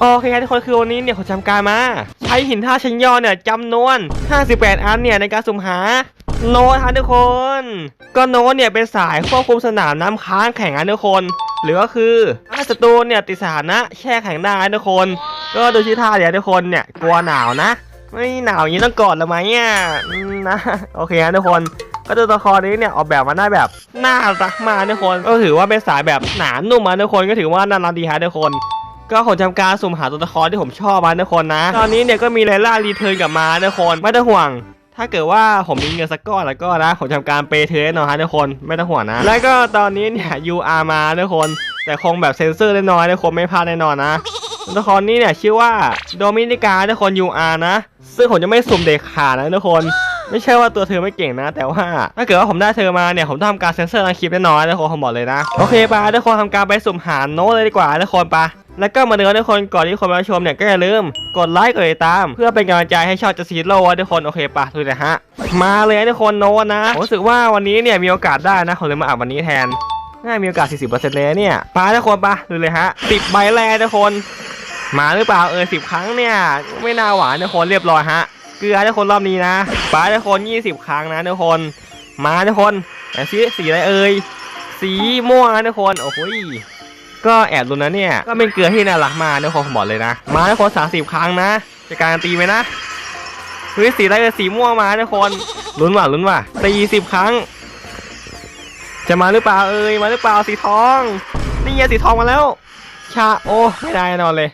โอเคครับทุกคนคือวันนี้เนี่ยผมทำการมา ใช้หินท่าชั้นยอเนี่ยจำนวน 58 อันเนี่ยในการสุ่มหาโน้ตฮะทุกคน ก็โน้ตเนี่ยเป็นสายควบคุมสนามน้ำค้างแข่งนะทุกคน หรือก็คือถ้าศัตรูเนี่ยติดสถานะแช่แข็งได้ทุกคน ก็ดูชื่อท่าเดี๋ยวทุกคนเนี่ยกลัวหนาวนะ ไม่หนาวอย่างนี้ต้องกอดแล้วไหมอะอืมนะโอเคฮะทุกคนก็ตัวละครนี้เนี่ยออกแบบมาได้แบบน่ารักมากทุกคน ก็ถือว่าเป็นสายแบบหนานุ่มมาทุกคนก็ถือว่าน่ารักดีฮะทุกคน ก็ผมทำการสุ่มหาตัวละครที่ผมชอบมาทุกคนนะ ตอนนี้เนี่ยก็มีไลล่ารีเทิร์นกลับมาทุกคนไม่ต้องห่วง ถ้าเกิดว่าผมมีเงินสักก้อนแล้วก็นะผมทำการเปย์เธอแน่นอนฮะทุกคนไม่ต้องห่วงนะ แล้วก็ตอนนี้เนี่ย UR มาทุกคน แต่คงแบบเซ็นเซอร์เล็กน้อยทุกคนไม่พลาดแน่นอนนะตัวละครนี้เนี่ยชื่อว่าโดมินิกาทุกคน UR นะ ซึ่งผมจะไม่สุ่มเด็กขาดนะทุกคน ไม่ใช่ว่าตัวเธอไม่เก่งนะ แต่ว่าถ้าเกิดว่าผมได้เธอมาเนี่ยผมต้องทำการเซ็นเซอร์ในคลิปแน่นอนนะทุกคนผมบอกเลยนะโอเคปะทุกคนทำการไปสุ่มหาโน้ตเลยดีกว่าทุกคนปะแล้วก็มาเดินทุกคนก่อนที่คนมาชมเนี่ยก็อย่าลืมกดไลค์กดติดตาม เพื่อเป็นกำลังใจให้ช่องจะซีโร่ทุกคนโอเคปะดูนะฮะ มาเลยทุกคนโน้ตนะผมรู้สึกว่าวันนี้เนี่ยมีโอกาสได้นะผมเลยมาอ่านวันนี้แทนน่ามีโอกาส 40%เลยเนี่ยปาทุกคนปะดูเลยฮะ10ใบแรกทุกคน มาหรือเปล่าเออสิบครั้งเนี่ย ไม่น่าหวานทุกคนเรียบร้อยฮะ เกลือทุกคนรอบนี้นะป้าทุกคนยี่สิบครั้งนะทุกคน มาทุกคนแต่สีสีอะไรเอ่ยสีม่วงนะทุกคนโอ้โหยก็แอบลุ้นนะเนี่ยก็เป็นเกลือที่น่ารักมากทุกคนผมบอกเลยนะ มาทุกคนสามสิบครั้งนะจะการตีไหมนะเฮ้ยสีอะไรเอ่ยสีม่วงมาทุกคนลุ้นว่ะลุ้นว่ะตีสิบครั้ง จะมาหรือเปล่าเอ่ยมาหรือเปล่าสีทอง นี่ไงสีทองมาแล้ว ชาโอ้ไม่ได้นอนเลย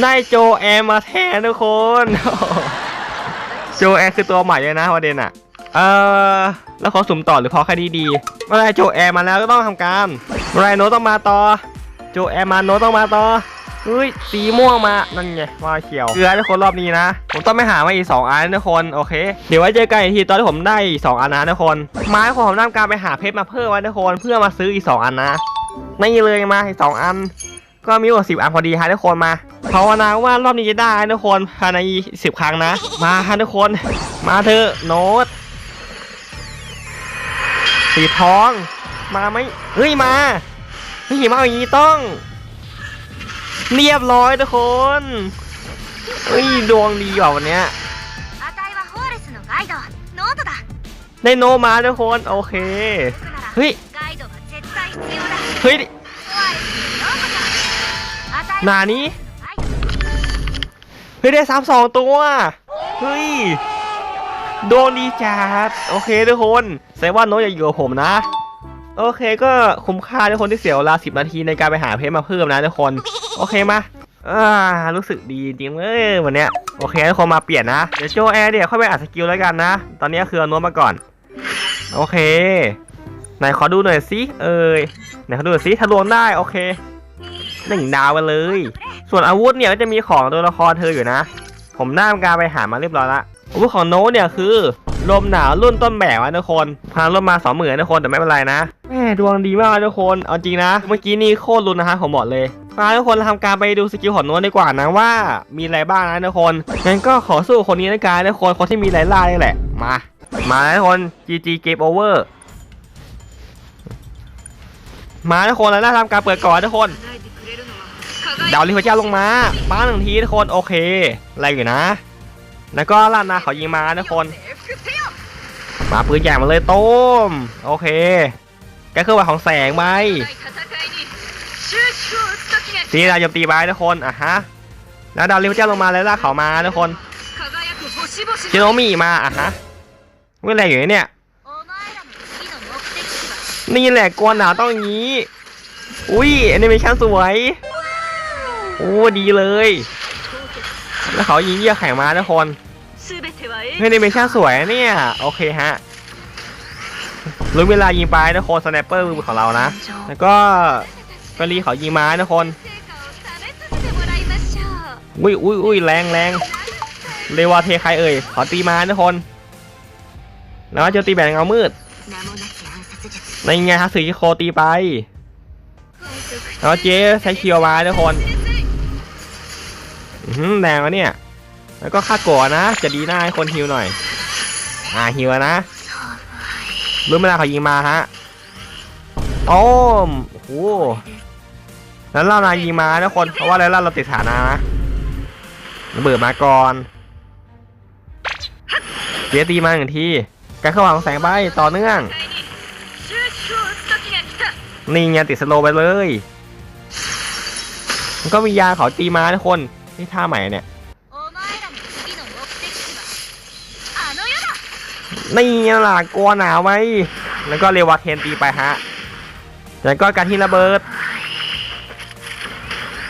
ได้โจแอมมาแทนทุกคน โจแอมคือตัวใหม่เลยนะประเด็นอะเออแล้วขอสุ่มต่อหรือพอแค่ดีดีเมื่อไรโจแอมมาแล้วก็ต้องทำการเมื่อไรโนต้องมาต่อ โจแอมมาโนต้องมาต่อเฮ้ยสีม่วงมานั่นไงว่าเขียวเกลือทุกคนรอบนี้นะ ผมต้องไปหามาอีกสองอันทุกคนโอเคเดี๋ยวไว้เจอกันอีกทีตอนที่ผมได้สองอันนะทุกคนไม้ของผมทำการไปหาเพชรมาเพิ่มไว้ทุกคนเพื่อมาซื้ออีกสองอันนะนี่เลยมาอีกสองอัน ก็มีกว่าสิบอันพอดีฮะทุกคนมาภาวนาว่ารอบนี้จะได้ทุกคนภายในสิบครั้งนะ มาฮะทุกคน มาเถอะโน้ตสีทอง มาไหมเฮ้ยมาเฮ้ยมาอย่างนี้ต้อง เรียบร้อยทุกคนเฮ้ยดวงดีว่ะวันเนี้ยได้โนมาทุกคน โอเค เฮ้ย เฮ้ย หนานี้เฮ้ยได้สามสองตัว เฮ้ย โดนดีจัด โอเคทุกคนแสดงว่าน้องอย่าอยู่กับผมนะ โอเคก็คุ้มค่าทุกคนที่เสียเวลาสิบนาทีในการไปหาเพชรมาเพิ่มนะทุกคน โอเคมาอ่ารู้สึกดีจริงเอ้ยวันเนี้ยโอเคทุกคนมาเปลี่ยนนะ เดี๋ยวโจแอร์เดี๋ยวค่อยไปอัดสกิลแล้วกันนะ ตอนนี้คือเอาโน้ตมาก่อน โอเค ไหนขอดูหน่อยสิเอ้ยไหนขอดูหน่อยสิทะลวงได้โอเค หนึ่งดาวไปเลย ส่วนอาวุธเนี่ยก็จะมีของตัวละครเธออยู่นะ ผมน่ามการไปหามาเรียบร้อยละอาวุธของโน้ตเนี่ยคือลมหนาวรุ่นต้นแบบวะทุกคนพาลมมาสองหมื่นทุกคนแต่ไม่เป็นไรนะแม่ดวงดีมากทุกคนเอาจริงนะ เมื่อกี้นี่โคตรรุนนะฮะผมบอกเลยมาทุกคนเราทำการไปดูสกิลของโน้ตดีกว่านะว่ามีอะไรบ้างนะทุกคนงั้นก็ขอสู้คนนี้นะการทุกคนคนที่มีไลล่านี่แหละมา มาทุกคน GG Game Over มาทุกคนแล้วนะทำการเปิดก่อนทุกคน ดาวลิฟเจ้าลงมาป้าหนึ่งทีทุกคนโอเคอะไรอยู่นะ แล้วก็ลานาเขายิงมาทุกคน มาปืนใหญ่มาเลยต้ม โอเคก็คือว่าของแสงไปตีดาวโจมตีไปทุกคนอะฮะแล้วดาวลิฟเจ้าลงมาแล้วลากเขามาทุกคนจิโนมีมาอะฮะเมื่อไรอยู่เนี่ยนี่แหละกวนหนาต้องงี้ อุ้ยแอนิเมชั่นสวย โอ้ดีเลย แล้วเขายิงเยี่ยแข่มาทุกคนเฮ้ยในเมชั่นสวยเนี่ย โอเคฮะรู้เวลายิงไปทุกคนสแนปเปอร์มือของเรานะ แล้วก็ฟรีเขายิงมาทุกคนอุ้ยอุ้ยอุ้ยแรงแรงเลวาเทใครเอ่ยขอตีมาทุกคนแล้วจะตีแบบเงามืดในไงฮะสื่อโคตีไปแล้วเจ๊ใช้เคียวมาทุกคน แดงวะเนี่ย แล้วก็ฆ่าก่อนะ จะดีหน้าให้คนฮิวหน่อย อ่าฮิวนะรู้เวลาเขายิงมาฮะโอ้มโหแล้วเรานายิงมาทุกคน เพราะว่าแล้วเราติดฐานานะระเบิดมาก่อนเสียตีมาหนึ่งทีการเข้าหาของแสงใบต่อเนื่อง นี่ไงติดสโลไปเลย มันก็มียาเขาตีมาทุกคน นี่ท่าใหม่เนี่ยนี่ล่ะกลัวหนาวไหมแล้วก็เรวาเทนตีไปฮะแล้วก็การที่ระเบิด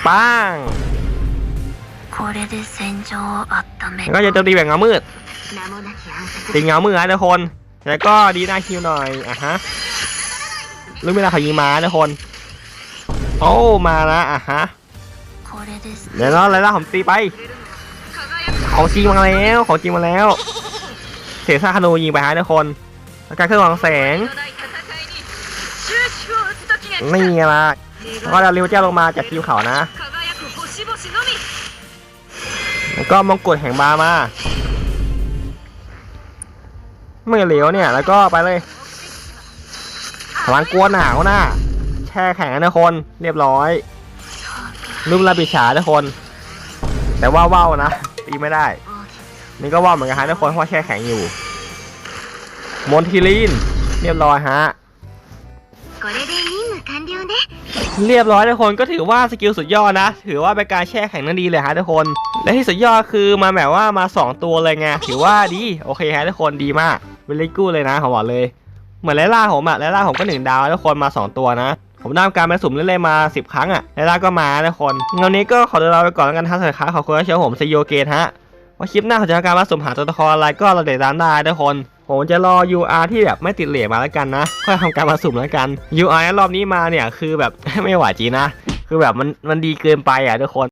ปังแล้วก็จะโจมตีแบบเงามืดตีเงามืดนะทุกคน แล้วก็ดีหน้าคิวหน่อยอะฮะรู้เวลาเขายิงมาทุกคน โอ้มาละอะฮะ เดี๋ยวแล้วแล้วผมตีไป ของจริงมาแล้วของจริงมาแล้ว เสซ่าคาโนยิงไปหาทุกคนการเคลื่อนของแสงนี่ละก็จะริวเจ้าลงมาจากทีมเขานะ แล้วก็มงกุฎแห่งบามา ไม่เหลวเนี่ย แล้วก็ไปเลยพลังกลัวหนาวนะแช่แข็งนะคน เรียบร้อย ลุมลาปิฉาทุกคน แต่ว่าว่าวนะตีไม่ได้ นี่ก็ว่าเหมือนกันฮะทุกคนเพราะแช่แข็งอยู่มอนทิลีนเรียบร้อยฮะเรียบร้อยทุกคนก็ถือว่าสกิลสุดยอดนะ ถือว่าเป็นการแช่แข็งนั่นดีเลยฮะทุกคน และที่สุดยอดคือมาแบบว่ามา 2 ตัวเลยไงถือว่าดีโอเคฮะทุกคนดีมากเวลิกู้เลยนะขอบอกเลย เหมือนไลล่าผมอะไลล่าผมก็หนึ่งดาวทุกคนมา 2 ตัวนะ ผมได้ทำการไปสุ่มเล่นๆมา 10 ครั้งอะไลล่าก็มาทุกคนงั้นนี้ก็ขอตัวลาไปก่อนแล้วกันท่านสวัสดีครับขอบคุณที่เชียร์ผมเซโยเกตฮะว่าคลิปหน้าผมจะทำการมาสุ่มหาตัวละครอะไรก็เราเดี๋ยวตามได้ทุกคนผมจะรอ UR ที่แบบไม่ติดเหลี่ยมมาแล้วกันนะค่อยทำการมาสุ่มแล้วกัน UR รอบนี้มาเนี่ยคือแบบไม่ไหวจริงนะ คือแบบมันมันดีเกินไปอะทุกคน